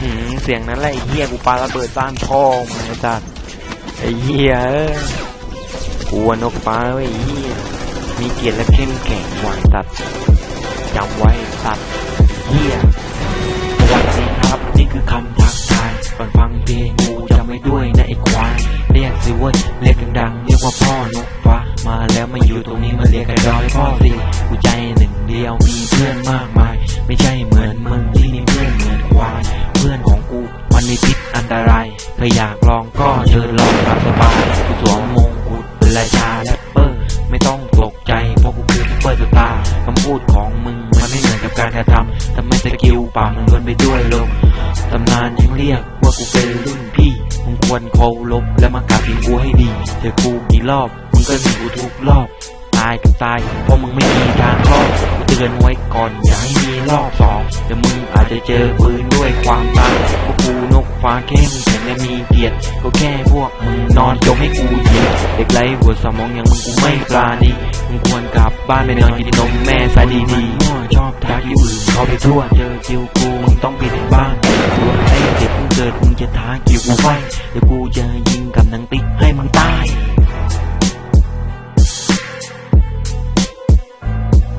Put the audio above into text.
หือเสียงนั้นแหละไอ้เหี้ยกูปาระเบิดบ้านพ่อมึงไอ้สัตว์ไอ้เหี้ยกูว่านกฟ้าเว้ยไอ้เหี้ยมีเกียรติและเข้มแข็งหวานสัตว์จำไว้สัตว์เหี้ยสวัสดีครับนี่คือคำทักทายก่อนฟังเพลงกูจำไว้ด้วยนะไอ้ควายเรียกสิเว้ยเรียกดังๆเรียกว่าพ่อนกฟ้ามาแล้วมาอยู่ตรงนี้มาเรียกไอ้ดอยพ่อสิกูใจหนึ่งเดียวมีเพื่อนมากมาย ไม่ใช่เหมือน มีพิษอันตรายถ้าอยากลองก็เชิญลองตามสบายกูสวมมงกุฎเป็นราชาแรปเปอร์ ไม่ต้องตกใจเพราะกูคือซุปเปอร์สตาร์คำพูดของมึงมันไม่เหมือนกับการกระทำทำไมสกิลปากมันล้วนไปด้วยลมตำนานยังเรียกว่ากูเป็นรุ่นพี่มึงควรเคารพและมากราบกูให้ดีเจอกูกี่รอบมึงก็หนีกูทุกรอบ ตายก็ตายเพราะมึงไม่มีทางรอด ตือนไว้ก่อนอย่าให้มีรอบสองเดี๋ยวมึงอาจจะเจอปืนด้วยความตายพวกกูนกฟ้าแค่มึงแต่ไม่มีเกียรติก็แค่พวกมึงนอนจมให้กูเหยียดเด็กไร้หัวสมองอย่างมึงกูไม่ปราณีมึงควรกลับบ้านไปนอนกินนมแม่ซะดีๆมั่วชอบทักที่อื่นเขาไปทั่วเจอคิวกูมึงต้องปิดบ้านส่วไอ้เด็กเพิ่งเกิดมึงจะท้าคิวกูไฟเดี๋ยวกูจะยิงกับหนังติ๊กให้มึงตาย